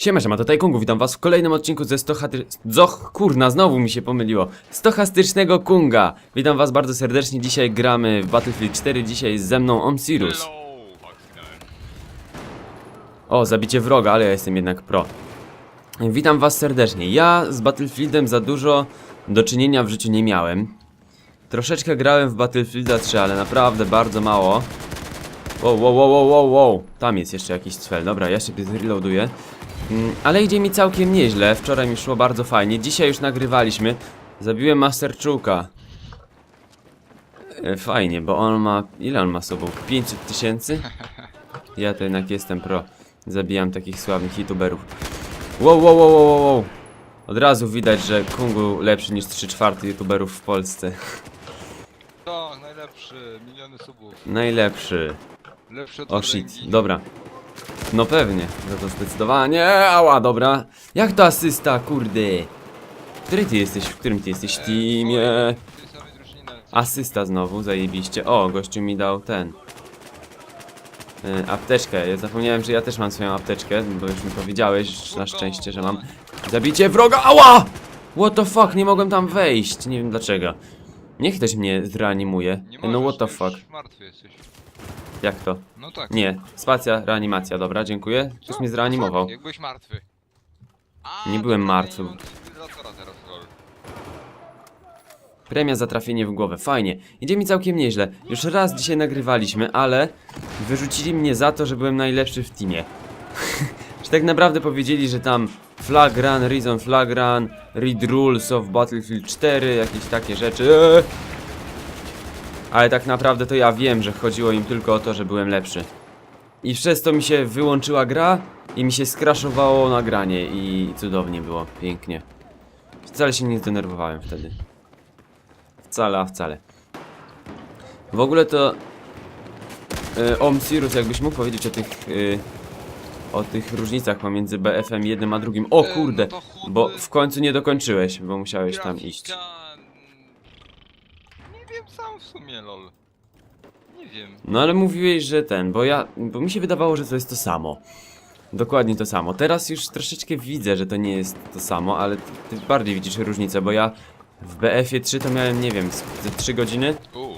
Siema, siema, tutaj Kungu, witam was w kolejnym odcinku ze stochaty... Zoch, kurna, znowu mi się pomyliło. Stochastycznego Kunga. Witam was bardzo serdecznie, dzisiaj gramy w Battlefield 4, dzisiaj ze mną Omsirus. O, zabicie wroga, ale ja jestem jednak pro. Witam was serdecznie. Ja z Battlefieldem za dużo do czynienia w życiu nie miałem. Troszeczkę grałem w Battlefielda 3, ale naprawdę bardzo mało. Wow, wow, wow, wow, wow, wow. Tam jest jeszcze jakiś cel. Dobra, ja się reloaduję. Ale idzie mi całkiem nieźle. Wczoraj mi szło bardzo fajnie. Dzisiaj już nagrywaliśmy. Zabiłem Masterczuka. E, Fajnie, bo on ma... Ile on ma sobą? 500 tysięcy? Ja to jednak jestem pro. Zabijam takich sławnych youtuberów. Wow, wow, wow, wow, wow. Od razu widać, że Kungu lepszy niż 3 czwarte youtuberów w Polsce. Tak, najlepszy, miliony subów. Najlepszy. Lepszy od O shit, dobra. No pewnie, że to zdecydowanie. Ała, dobra. Jak to asysta, kurde? Który ty jesteś? W którym ty jesteś E, teamie? Asysta znowu, zajebiście. O, gościu mi dał ten. Y, apteczkę. Ja zapomniałem, że ja też mam swoją apteczkę, bo już mi powiedziałeś na szczęście, że mam. Zabicie wroga! Ała! What the fuck, nie mogłem tam wejść. Nie wiem dlaczego. Niech ktoś mnie zreanimuje. No what the fuck. martwy jesteś. Jak to? No tak. Nie, spacja, reanimacja, dobra, dziękuję. Ktoś mnie zreanimował. Fuck, jak byłeś martwy. A, Nie byłem martwy. nie mam defibrylatora teraz, lol. Premia za trafienie w głowę, fajnie. Idzie mi całkiem nieźle. Już raz dzisiaj nagrywaliśmy, ale wyrzucili mnie za to, że byłem najlepszy w teamie. że tak naprawdę powiedzieli, że tam flag run, reason flag run, read rules of Battlefield 4, jakieś takie rzeczy. Eee. Ale tak naprawdę to ja wiem, że chodziło im tylko o to, że byłem lepszy. I przez to mi się wyłączyła gra i mi się skraszowało nagranie i cudownie było, pięknie. Wcale się nie zdenerwowałem wtedy. Wcale, a wcale. W ogóle to... Y, Om Sirius, jakbyś mógł powiedzieć o tych... Y, o tych różnicach pomiędzy BFM jednym a drugim. O E, kurde! no Bo w końcu nie dokończyłeś, bo musiałeś tam iść. mm, Nie wiem sam w sumie, lol. Nie wiem. No ale mówiłeś, że ten, bo ja... Bo mi się wydawało, że to jest to samo. Dokładnie to samo. Teraz już troszeczkę widzę, że to nie jest to samo, ale ty, ty bardziej widzisz różnicę, bo ja w BF-ie 3 to miałem, nie wiem, z- ze 3 godziny. U,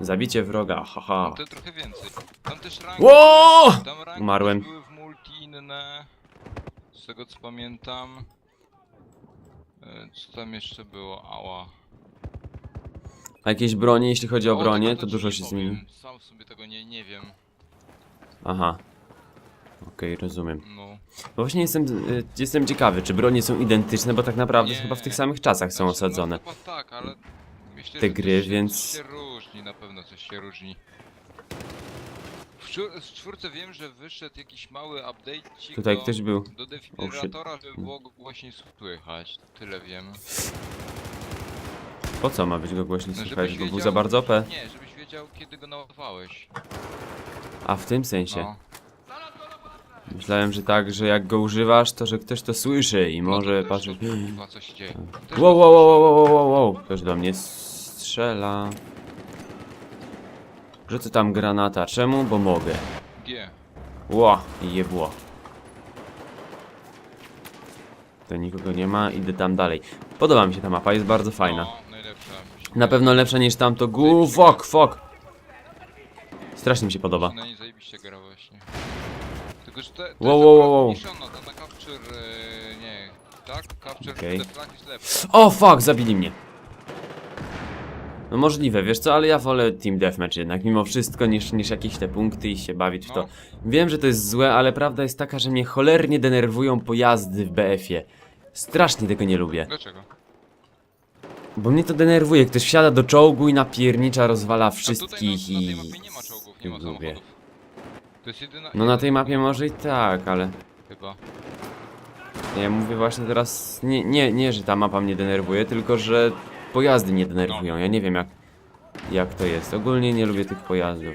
Zabicie wroga, haha. to trochę więcej. Tam też ranki... Ło! Tam Umarłem. były w multi inne. Z tego co pamiętam. E, Co tam jeszcze było? Ała. A jakieś bronie, jeśli chodzi o bronię, tego to ci dużo nie się powiem. zmieni. Sam w sobie tego nie, nie wiem. Aha. Okej, rozumiem. No. Bo właśnie jestem, y, jestem ciekawy, czy bronie są identyczne, bo tak naprawdę Nie. chyba w tych samych czasach są Znaczy, osadzone. No, chyba tak, ale myślę, Te że gry, coś się, więc- Coś się różni, na pewno coś się różni. W, czwór- w czwórce wiem, że wyszedł jakiś mały update Tutaj do, ktoś był. do defibrylatora, żeby było go głośniej słychać. Tyle wiem. Po co ma być go głośno No, słychać? Bo był za bardzo OP. Nie, żebyś wiedział kiedy go naładowałeś. A w tym sensie. No. Myślałem, że tak, że jak go używasz, to że ktoś to słyszy i No może też patrzeć. to, kurwa, co się dzieje. Też Wow, wow, wow, wow, wow, wow, wow. Ktoś do mnie strzela. Rzucę tam granata. Czemu? Bo mogę. G. Ło, jebło. To nikogo nie ma, idę tam dalej. Podoba mi się ta mapa, jest bardzo fajna. No. Na pewno lepsza niż tamto gu... Fuck, fuck! Strasznie mi się podoba. Na niej zajebiście gra właśnie. Tylko, że te, to Wow, wow, wow, wow. niszczona, ta na capture, e, nie, tak? Capture Okej. the flag jest lepsza. O, fuck, zabili mnie. No możliwe, wiesz co, ale ja wolę Team Deathmatch jednak, mimo wszystko, niż, niż jakieś te punkty i się bawić w to. No. Wiem, że to jest złe, ale prawda jest taka, że mnie cholernie denerwują pojazdy w BF-ie. Strasznie tego nie lubię. Dlaczego? Bo mnie to denerwuje, ktoś wsiada do czołgu i napiernicza, rozwala wszystkich na, na tej i... mapie nie ma czołgów, nie ma Lubię. samochodów. To jest jedyna... No na tej mapie może i tak, ale... Chyba. Ja mówię właśnie teraz, nie, nie, nie, że ta mapa mnie denerwuje, tylko że pojazdy mnie denerwują. Ja nie wiem jak, jak to jest. Ogólnie nie lubię tych pojazdów.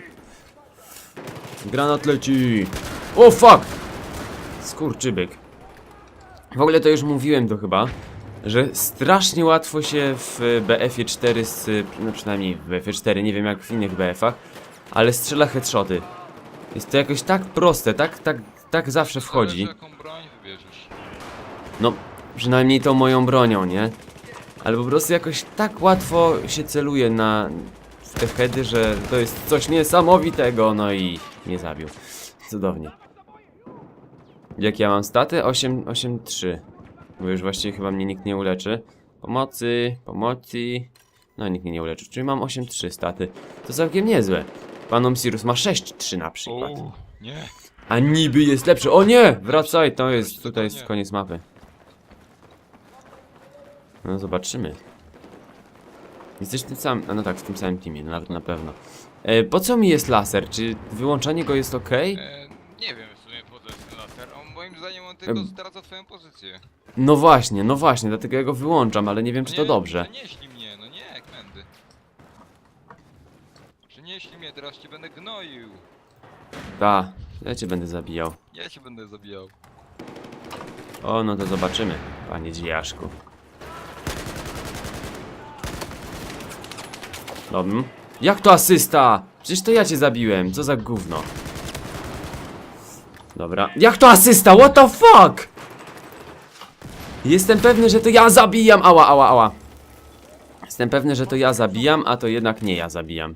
Granat leci! O fuck! Skurczybyk. W ogóle to już mówiłem to chyba, że strasznie łatwo się w BF-ie 4, z, no przynajmniej w BF-ie 4, nie wiem jak w innych BF-ach, ale strzela headshoty. Jest to jakoś tak proste, tak, tak, tak zawsze wchodzi. No, przynajmniej tą moją bronią, nie? Ale po prostu jakoś tak łatwo się celuje na te heady, że to jest coś niesamowitego, no i nie zabił. Cudownie. Jakie ja mam staty? 8, 8, 3. Bo już właściwie chyba mnie nikt nie uleczy. Pomocy, pomocy. No nikt mnie nie uleczy. Czyli mam 8, 3 staty. To całkiem niezłe. Pan Sirus ma 6, 3 na przykład. O, nie. A niby jest lepszy. O nie! Wracaj, to jest, tutaj jest nie. koniec mapy. No zobaczymy. Jesteś w tym samym, a no tak, w tym samym teamie, no, nawet na pewno. E, po co mi jest laser? Czy wyłączanie go jest ok? E, nie wiem w sumie po co jest ten laser. On moim zdaniem on tylko zdradza twoją pozycję. No właśnie, no właśnie, dlatego ja go wyłączam, ale nie wiem czy to dobrze. Przenieśli mnie, no nie, jak mędy. Przenieśli mnie, teraz cię będę gnoił. Ta, ja cię będę zabijał. Ja cię będę zabijał. O, no to zobaczymy, panie dziejaszku. Dobrym. Jak to asysta? Przecież to ja cię zabiłem, co za gówno. Dobra. Jak to asysta? What the fuck? Jestem pewny, że to ja zabijam. Ała, ała, ała. Jestem pewny, że to ja zabijam, a to jednak nie ja zabijam.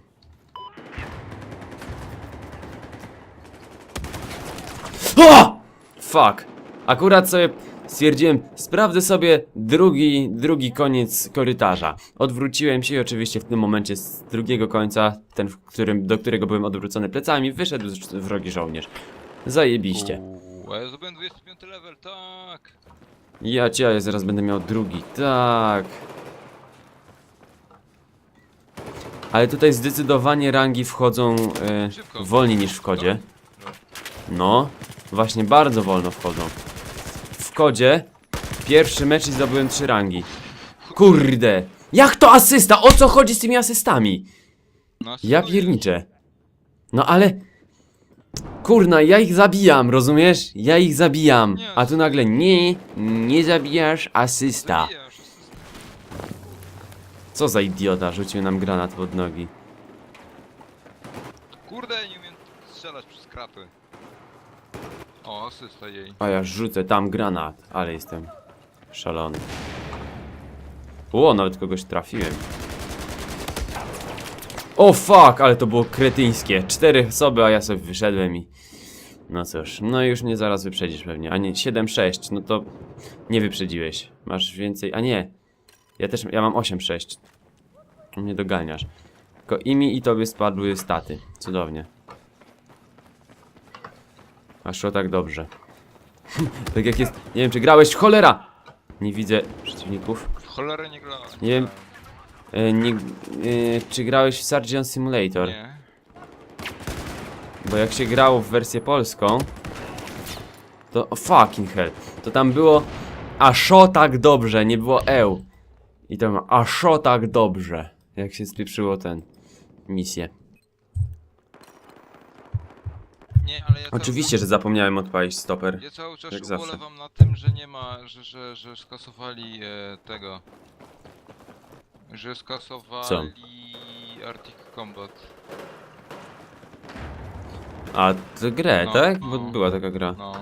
O! Fuck. Akurat sobie stwierdziłem, sprawdzę sobie drugi, drugi koniec korytarza. Odwróciłem się i oczywiście w tym momencie z drugiego końca, ten, którym, do którego byłem odwrócony plecami, wyszedł wrogi żołnierz. Zajebiście. Uuu, ja zdobyłem 25 level, tak. Ja cię, ja zaraz będę miał drugi, tak. Ale tutaj zdecydowanie rangi wchodzą Szybko. wolniej niż w kodzie. No, właśnie bardzo wolno wchodzą. W kodzie pierwszy mecz i zdobyłem trzy rangi. Kurde! Jak to asysta? O co chodzi z tymi asystami? No, Ja pierniczę. No ale... Kurna, ja ich zabijam, rozumiesz? Ja ich zabijam. A tu nagle nie, nie zabijasz asysta. Zabijasz. Co za idiota, rzucił nam granat pod nogi. Kurde, nie umiem strzelać przez kraty. O, asysta jej. A ja rzucę tam granat, ale jestem szalony. O, nawet kogoś trafiłem. O fuck, ale to było kretyńskie. Cztery osoby, a ja sobie wyszedłem i... No cóż, no już mnie zaraz wyprzedzisz pewnie. A nie, 7-6, no to nie wyprzedziłeś. Masz więcej, a nie. Ja też, ja mam 8-6. Nie doganiasz. Tylko i mi i tobie spadły staty. Cudownie. A szło tak dobrze. tak jak jest. Nie wiem, czy grałeś. Cholera! Nie widzę przeciwników. W cholerę nie grałem. Nie wiem. E, nie, e, czy grałeś w Surgeon Simulator? Nie. Bo jak się grało w wersję polską, to o, fucking hell. To tam było aszo tak dobrze, nie było eł. I to ma aszo tak dobrze. Jak się spieprzyło ten misję. Nie, ale ja cały Oczywiście, że zapomniałem odpalić stoper. Ja cały czas Jak zawsze. ubolewam na tym, że nie ma, że, że, że skasowali e, tego. Że skasowali Arctic Combat. A to grę, No, tak? no. Bo była taka gra. No.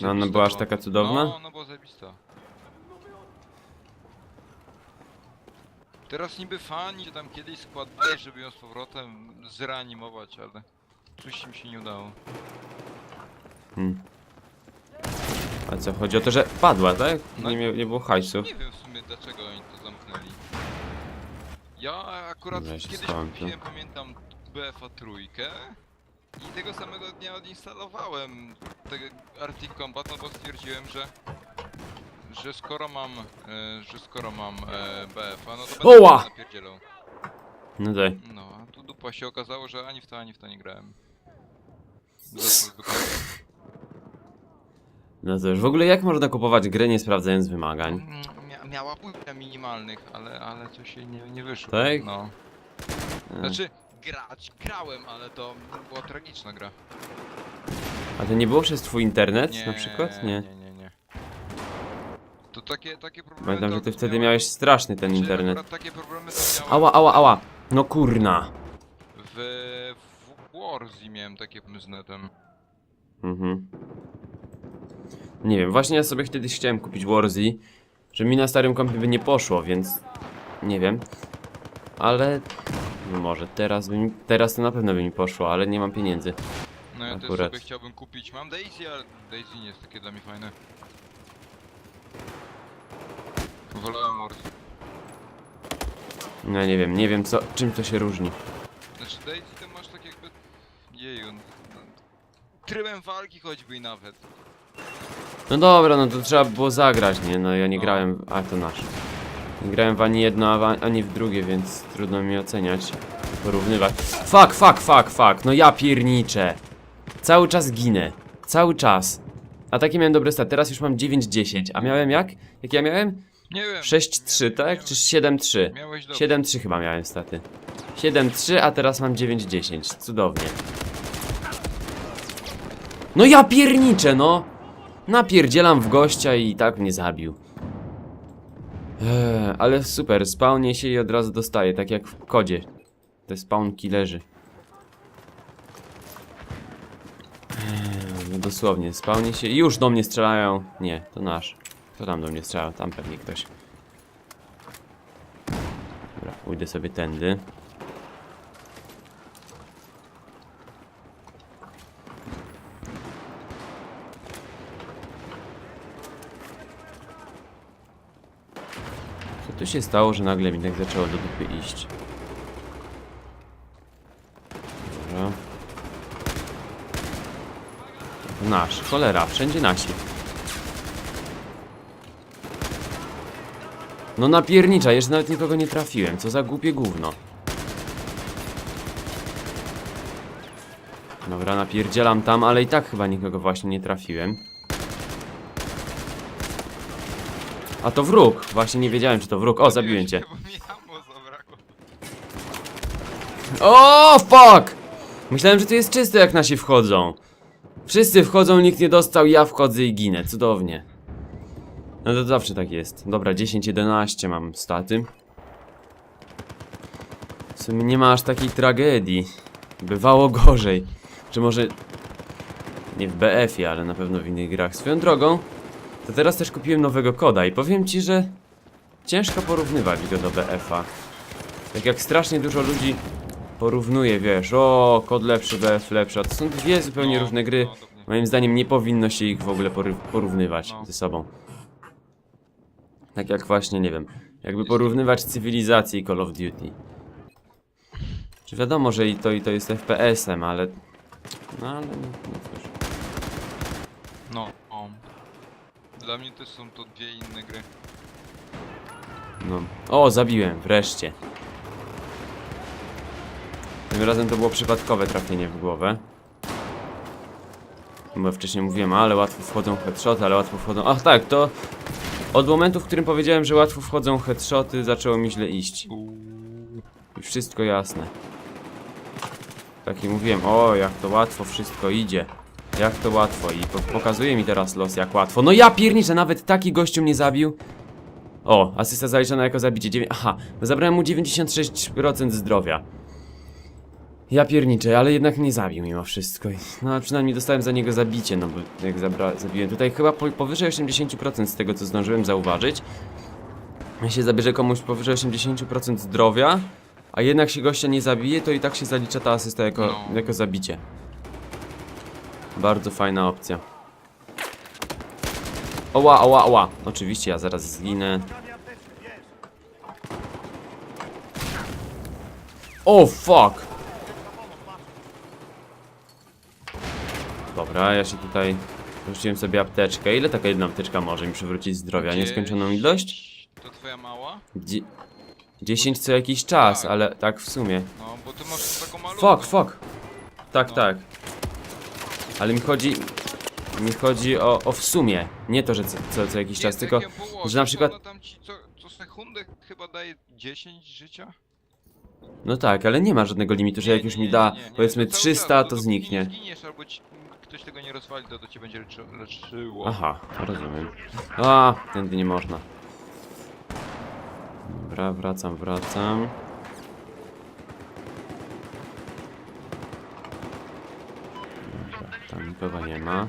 No, ona była aż taka cudowna? No, no była zajebista. Teraz niby fani się tam kiedyś składali, żeby ją z powrotem zreanimować, ale coś im się nie udało. Hmm. A co, chodzi o to, że padła, tak? No. Nie, nie było hajsu. Nie wiem w sumie dlaczego oni to zamknęli. Ja akurat ja się kiedyś schowam tu. kupiłem, pamiętam, BFA trójkę i tego samego dnia odinstalowałem tego Arctic Combat, no bo stwierdziłem, że że skoro mam, e, że skoro mam e, BFA, no to będę Oła! to napierdzielał. No daj. No, a tu dupa się okazało, że ani w to, ani w to nie grałem. Do końca. No to już w ogóle jak można kupować grę nie sprawdzając wymagań? Mm, Mia miała pójścia minimalnych, ale, ale to się nie, nie wyszło. Tak? No. E, Znaczy, grać, grałem, ale to była tragiczna gra. A to nie było przez twój internet na przykład? Nie. Nie, nie, nie. To takie, takie problemy... Pamiętam, że to ty wtedy miałeś straszny ten znaczy, internet. akurat takie problemy to miałem Ała, ała, ała! No kurna! w, w Warzy miałem takie z netem. Mhm. Nie wiem, właśnie ja sobie kiedyś chciałem kupić Warzy, że mi na starym kompie by nie poszło, więc nie wiem. Ale no może teraz by mi, teraz to na pewno by mi poszło, ale nie mam pieniędzy. No ja też Akurat. sobie chciałbym kupić. Mam Daisy, ale Daisy nie jest takie dla mnie fajne. Wolałem Wars. No nie wiem, nie wiem co, czym to się różni. Znaczy Daisy to masz tak jakby... Jeju. no, Trybem walki choćby i nawet. No dobra, no to trzeba było zagrać, nie? No ja nie No. grałem, a to nasz. Nie grałem w ani jedno, ani w drugie, więc trudno mi oceniać, porównywać. Fuck, fuck, fuck, fuck, no ja pierniczę. Cały czas ginę, cały czas. A takie miałem dobre stat, teraz już mam 9-10, a miałem jak? Jak ja miałem? Nie wiem. 6-3, miałeś- tak? Czy 7-3? Miałeś dobrze. 7-3 chyba miałem staty. 7-3, a teraz mam 9-10. Cudownie. No ja pierniczę, no! Napierdzielam w gościa i tak mnie zabił. Eee, ale super, spawnie się i od razu dostaje, tak jak w kodzie. Te spawn killerzy. Eee, dosłownie, spawnie się i już do mnie strzelają. Nie, to nasz. Kto tam do mnie strzela? Tam pewnie ktoś. Dobra, pójdę sobie tędy. Co tu się stało, że nagle mi tak zaczęło do dupy iść? Dobra. Nasz, cholera, wszędzie nasi. No napiernicza, jeszcze nawet nikogo nie trafiłem, co za głupie gówno. Dobra, napierdzielam tam, ale i tak chyba nikogo właśnie nie trafiłem. A to wróg, właśnie nie wiedziałem czy to wróg. O, zabiłem cię. Bo mi ammo zabrakło. O, fuck! Myślałem, że to jest czyste jak nasi wchodzą. Wszyscy wchodzą, nikt nie dostał, ja wchodzę i ginę, cudownie. No to zawsze tak jest. Dobra, 10-11 mam staty. W sumie nie ma aż takiej tragedii. Bywało gorzej. Czy może... Nie w BF-ie, ale na pewno w innych grach. Swoją drogą, to teraz też kupiłem nowego koda i powiem ci, że... Ciężko porównywać go do BF-a. Tak jak strasznie dużo ludzi porównuje, wiesz, o, kod lepszy, BF lepszy, a to są dwie zupełnie No, różne gry. no. Moim zdaniem nie powinno się ich w ogóle porównywać No. ze sobą. Tak jak właśnie, nie wiem, jakby porównywać cywilizację i Call of Duty. Czy wiadomo, że i to i to jest FPS-em, ale... No ale... No cóż. No, o. Dla mnie też są to dwie inne gry. No. O, zabiłem, wreszcie. Tym razem to było przypadkowe trafienie w głowę. Bo wcześniej mówiłem, ale łatwo wchodzą headshoty, ale łatwo wchodzą... Ach tak, to... Od momentu, w którym powiedziałem, że łatwo wchodzą headshoty, zaczęło mi źle iść. I wszystko jasne. Tak i mówiłem, o, jak to łatwo wszystko idzie. Jak to łatwo i po pokazuje mi teraz los, jak łatwo. No ja pierniczę, nawet taki gościu mnie zabił. O, asysta zaliczona jako zabicie. Aha, no zabrałem mu 96% zdrowia. Ja pierniczę, ale jednak mnie zabił mimo wszystko. No a przynajmniej dostałem za niego zabicie, no bo jak zabra... zabiłem tutaj chyba po, powyżej 80% z tego co zdążyłem zauważyć. Jeśli zabierze komuś powyżej 80% zdrowia, a jednak się gościa nie zabije, to i tak się zalicza ta asysta jako, No. jako zabicie. Bardzo fajna opcja. Oła, oła, oła. Oczywiście, ja zaraz zginę. O, fuck! Dobra, ja się tutaj... Wrzuciłem sobie apteczkę. Ile taka jedna apteczka może mi przywrócić zdrowia? Nieskończoną ilość? To twoja mała? Dzie 10 co jakiś czas, Tak. ale tak w sumie. No, bo ty masz taką malutką. Fuck, fuck. Tak, No. tak. Ale mi chodzi... Mi chodzi o, o w sumie. Nie to, że co, co, co jakiś czas, to tylko... że na to przykład- Ona tam ci co, co sekundę chyba daje 10 życia? No tak, ale nie ma żadnego limitu, że jak już mi da powiedzmy to cały 300, czas, to dopóki zniknie. Nie zginiesz albo ci, ktoś tego nie rozwali, to do ciebie będzie leczy, leczyło. Aha, rozumiem. A, tędy nie można. Dobra, wracam, wracam. nikogo nie ma.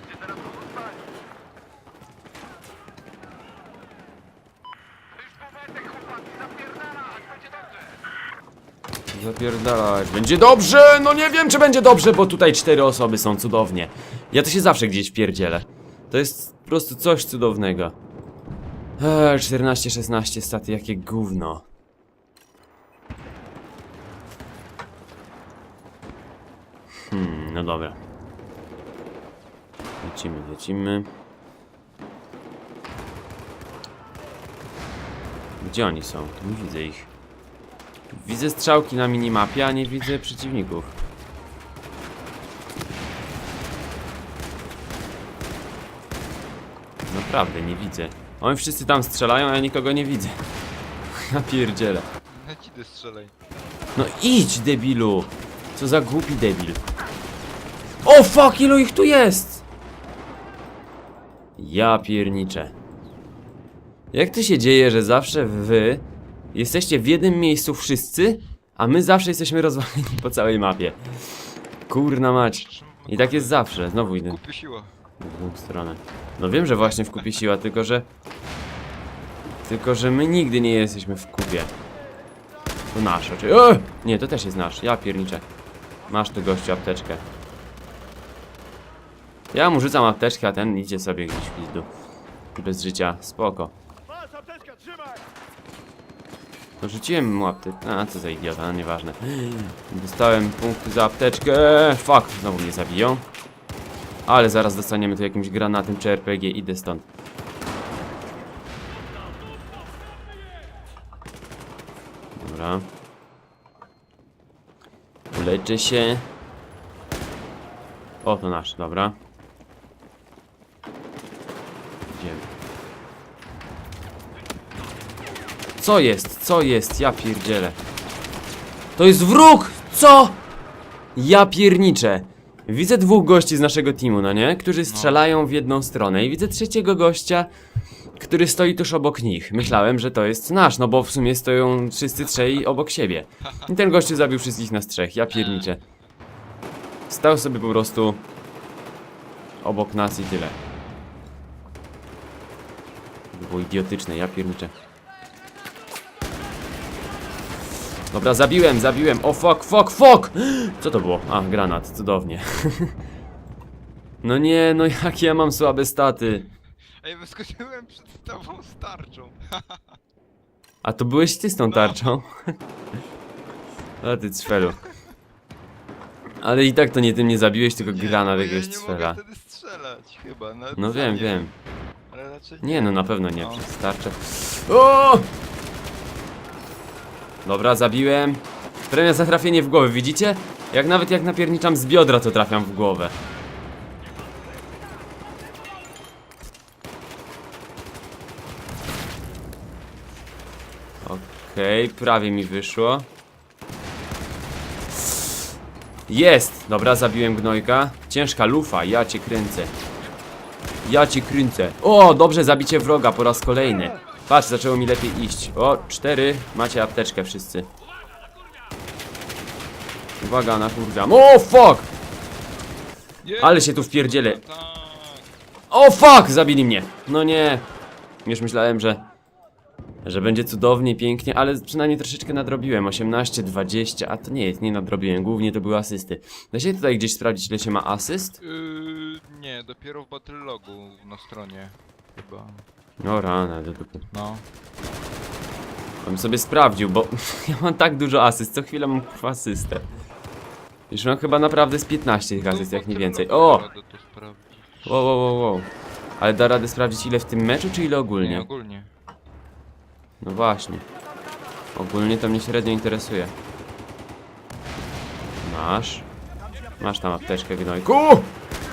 Zapierdalać. Będzie dobrze! No nie wiem, czy będzie dobrze, bo tutaj cztery osoby są cudownie. Ja to się zawsze gdzieś pierdzielę. To jest po prostu coś cudownego. Eee, 14-16 staty, jakie gówno. Hmm, no dobra. Lecimy. Gdzie oni są? Nie widzę ich. Widzę strzałki na minimapie, a nie widzę przeciwników. Naprawdę, nie widzę. Oni wszyscy tam strzelają, a ja nikogo nie widzę. Ja pierdzielę. Leci ty strzelaj. No idź, debilu! Co za głupi debil. O fuck, ilu ich tu jest! Ja pierniczę. Jak to się dzieje, że zawsze wy jesteście w jednym miejscu wszyscy, a my zawsze jesteśmy rozwaleni po całej mapie? Kurna mać. I tak jest zawsze. Znowu idę siła. w drugą stronę. No wiem, że właśnie w kupie siła, tylko że... Tylko, że my nigdy nie jesteśmy w kupie. To nasz, czy... E! Nie, to też jest nasz. Ja pierniczę. Masz tu gościu apteczkę. Ja mu rzucam apteczkę, a ten idzie sobie gdzieś w pizdu. Bez życia. Spoko. No rzuciłem mu apteczkę. A, co za idiota, no nieważne. Dostałem punkty za apteczkę. Fuck, znowu mnie zabiją. Ale zaraz dostaniemy tu jakimś granatem czy RPG. Idę stąd. Dobra. Uleczę się. O, to nasz, dobra. Co jest? Co jest? Ja pierdzielę. To jest wróg! Co? Ja pierniczę. Widzę dwóch gości z naszego teamu, no nie? Którzy strzelają w jedną stronę i widzę trzeciego gościa, który stoi tuż obok nich. Myślałem, że to jest nasz, no bo w sumie stoją wszyscy trzej obok siebie. I ten gościu zabił wszystkich nas trzech, ja pierniczę. Stał sobie po prostu obok nas i tyle. To było idiotyczne, ja pierniczę. Dobra, zabiłem, zabiłem. O fuck, fuck, fuck! Co to było? A, granat, cudownie. No nie, no jakie ja mam słabe staty. Ej, wyskoczyłem przed tobą z tarczą. A to byłeś ty z tą tarczą? A ty cfelu. Ale i tak to nie ty mnie zabiłeś, tylko Nie, granat jakiegoś ja nie cfela. mogę wtedy strzelać chyba. Nawet No wiem, nie. wiem. Ale raczej Nie no, na pewno nie, No. przez tarczę. O! Dobra, zabiłem. Premia za trafienie w głowę, widzicie? Jak nawet jak napierniczam z biodra, to trafiam w głowę. Okej, prawie mi wyszło. Jest! Dobra, zabiłem gnojka. Ciężka lufa, ja cię kręcę. Ja cię kręcę. O, dobrze, zabicie wroga po raz kolejny. Patrz, zaczęło mi lepiej iść. O, cztery. Macie apteczkę wszyscy. Uwaga, na kurwiam. O, fuck! Ale się tu wpierdzielę. O, fuck! Zabili mnie. No nie. Już myślałem, że... Że będzie cudownie, pięknie, ale przynajmniej troszeczkę nadrobiłem. 18, 20, a to nie jest, nie nadrobiłem. Głównie to były asysty. Da się tutaj gdzieś sprawdzić, ile się ma asyst? Yy, nie, dopiero w Battle Logu na stronie. Chyba. No rana, do dupy. No. Bym sobie sprawdził, bo ja mam tak dużo asyst, co chwilę mam kurwa asystę. Już mam chyba naprawdę z 15 tych asyst, jak nie więcej. O! Wow, wow, wow, wow. Ale da radę sprawdzić ile w tym meczu, czy ile Nie, ogólnie? ogólnie. No właśnie. Ogólnie to mnie średnio interesuje. Masz. Masz tam apteczkę, gnojku!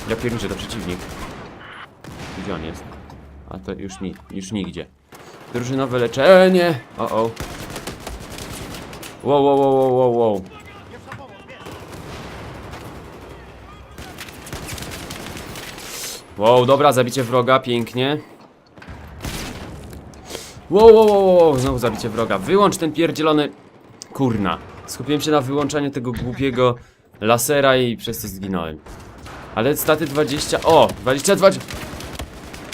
Ja pierniczę, to przeciwnik. Gdzie on jest? A to już, ni już nigdzie. Drużynowe leczenie! O, o. Wow, wow, wow, wow, wow, wow. Wow, dobra, zabicie wroga, pięknie. Wow, wow, wow, wow, znowu zabicie wroga. Wyłącz ten pierdzielony... Kurna. Skupiłem się na wyłączaniu tego głupiego lasera i przez to zginąłem. Ale staty 20... O! 20, 20...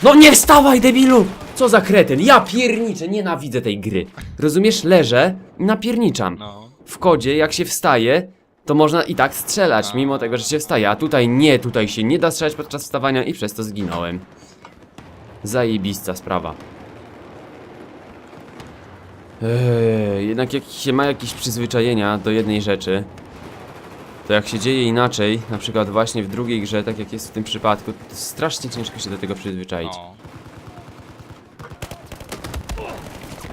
No nie wstawaj, debilu! Co za kretyn? Ja pierniczę, nienawidzę tej gry. Rozumiesz? Leżę i napierniczam. No. w kodzie, jak się wstaje, to można i tak strzelać, mimo tego, że się wstaje. A tutaj nie, tutaj się nie da strzelać podczas wstawania i przez to zginąłem. Zajebista sprawa. Eee, jednak jak się ma jakieś przyzwyczajenia do jednej rzeczy, to jak się dzieje inaczej, na przykład właśnie w drugiej grze, tak jak jest w tym przypadku, to strasznie ciężko się do tego przyzwyczaić.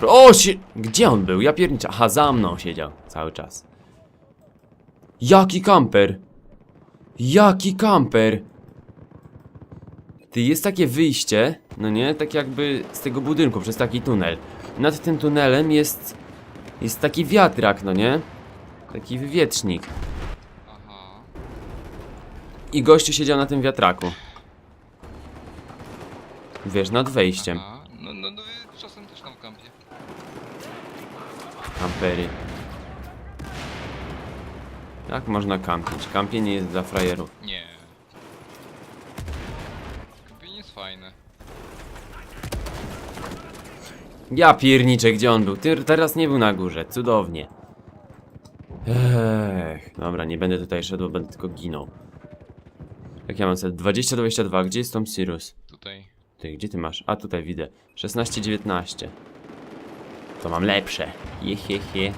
No. O, się... Gdzie on był? Ja pierniczę. Aha, za mną siedział cały czas. Jaki kamper? Jaki kamper? Ty, jest takie wyjście, no nie? Tak jakby z tego budynku, przez taki tunel. Nad tym tunelem jest... Jest taki wiatrak, no nie? Taki wywiecznik. I gościu siedział na tym wiatraku. Wiesz, nad wejściem. Aha. No, no, no czasem też tam kampię. Kampery. Jak można kampić? Kampienie jest dla frajerów. Nie. Kampienie jest fajne. Ja pierniczę, gdzie on był? Ty, teraz nie był na górze, cudownie. Ech, dobra, nie będę tutaj szedł, będę tylko ginął. Jak ja mam set? 20-22, gdzie jest Tom Sirius? Tutaj. Ty, gdzie ty masz? A, tutaj widzę. 16-19. To mam lepsze. Jehehe.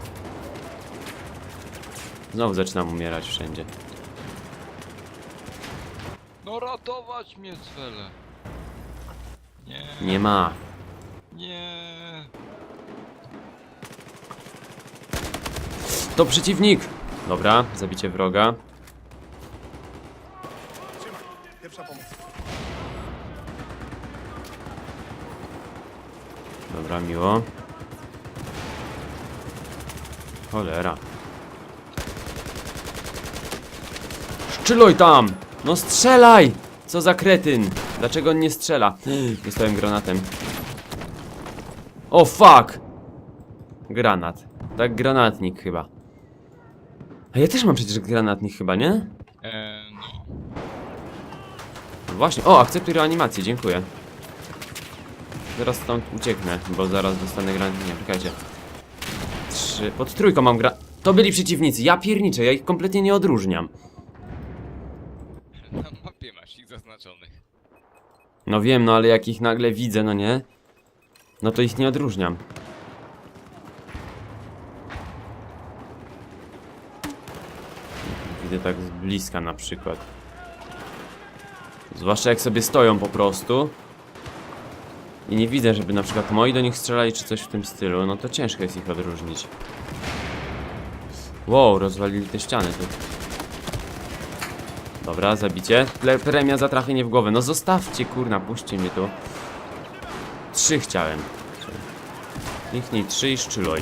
Znowu zaczynam umierać wszędzie. No ratować mnie cwele. Nie. Nie ma. Nie. To przeciwnik! Dobra, zabicie wroga. Dobra, miło. Cholera. Strzelaj tam! No strzelaj! Co za kretyn! Dlaczego on nie strzela? Dostałem granatem. O fuck! Granat. Tak, granatnik chyba. A ja też mam przecież granatnik chyba, nie? E, no. No Właśnie, o, akceptuj reanimację, dziękuję. Zaraz stąd ucieknę, bo zaraz dostanę granat. Nie, czekajcie. Trzy. Pod trójką mam gra. To byli przeciwnicy, ja pierniczę, ja ich kompletnie nie odróżniam. Na mapie masz ich zaznaczonych. No wiem, no ale jak ich nagle widzę, no nie? No to ich nie odróżniam. Widzę tak z bliska na przykład. Zwłaszcza jak sobie stoją po prostu. I nie widzę, żeby na przykład moi do nich strzelali czy coś w tym stylu, no to ciężko jest ich odróżnić. Wow, rozwalili te ściany tu. Dobra, zabicie. Premia za trafienie w głowę. No zostawcie, kurna, puśćcie mnie tu. Trzy chciałem. Trzy. Kliknij trzy i szczyluj.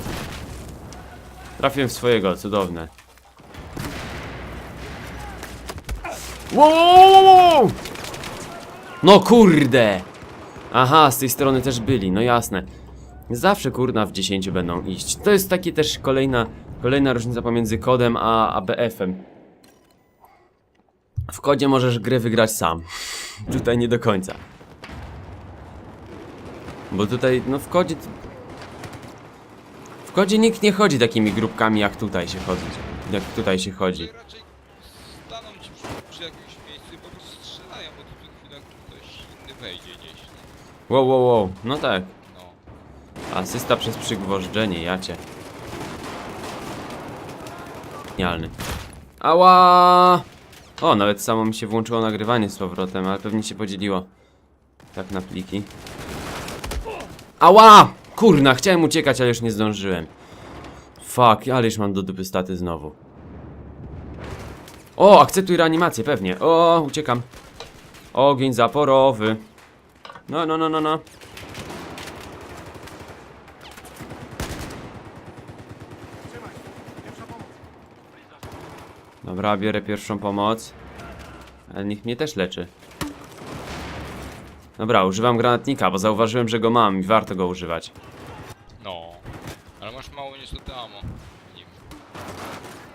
Trafiłem w swojego, cudowne. Wow! No kurde! Aha, z tej strony też byli, no jasne. Zawsze kurna w 10 będą iść. To jest takie też kolejna, kolejna różnica pomiędzy kodem a ABF-em. W kodzie możesz grę wygrać sam. Tutaj nie do końca. Bo tutaj, no w kodzie... W kodzie nikt nie chodzi takimi grupkami jak tutaj się chodzi. Jak tutaj się chodzi. Staną ci przy, przy jakimś miejscu i po prostu strzelają, bo tu chwilę ktoś inny wejdzie gdzieś. Wow, wow, wow. No tak. No. Asysta przez przygwożdżenie, jacie. Genialny. Ała! O, nawet samo mi się włączyło nagrywanie z powrotem, ale pewnie się podzieliło. Tak na pliki. Ała! Kurna, chciałem uciekać, ale już nie zdążyłem. Fuck, ale już mam do dupy staty znowu. O, akceptuj reanimację, pewnie. O, uciekam. Ogień zaporowy. No, no, no, no, no. Dobra, biorę pierwszą pomoc. Ale niech mnie też leczy. Dobra, używam granatnika, bo zauważyłem, że go mam i warto go używać. No. Ale masz mało niestety. Nim.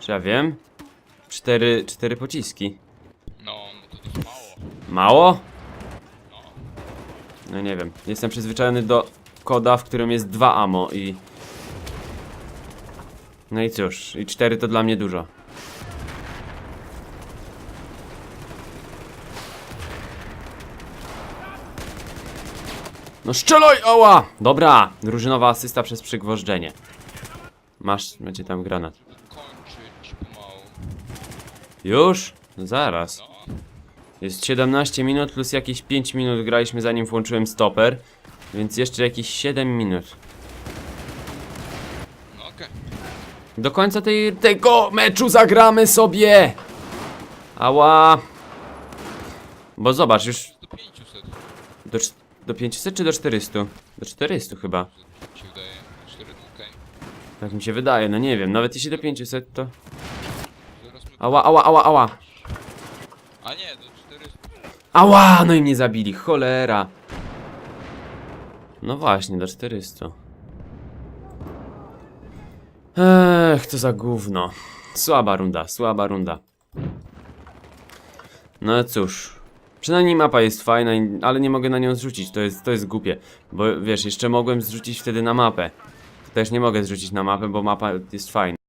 Czy ja wiem? Cztery, cztery pociski. No, no to dość mało. Mało? No. Nie wiem. Jestem przyzwyczajony do koda, w którym jest dwa ammo i... No i cóż, i 4 to dla mnie dużo. No szczeloj, oła! Dobra, drużynowa asysta przez przygwożdżenie. Masz, będzie tam granat. Już? No zaraz. Jest 17 minut plus jakieś 5 minut graliśmy zanim włączyłem stoper. Więc jeszcze jakieś 7 minut. no. Do końca tej, tego meczu zagramy sobie! Ała! Bo zobacz, już Do 500 do, cz- do 500 czy do 400? Do 400 chyba. mi się wydaje. 4, okej. Tak mi się wydaje, no nie wiem. Nawet jeśli do 500 to... Ała, ała, ała, ała! A nie, do 400. Ała! No i mnie zabili, cholera! No właśnie, do 400. Ech, to za gówno. Słaba runda, słaba runda. No cóż. Przynajmniej mapa jest fajna, ale nie mogę na nią zrzucić, to jest, to jest głupie. Bo wiesz, jeszcze mogłem zrzucić wtedy na mapę. To też nie mogę zrzucić na mapę, bo mapa jest fajna.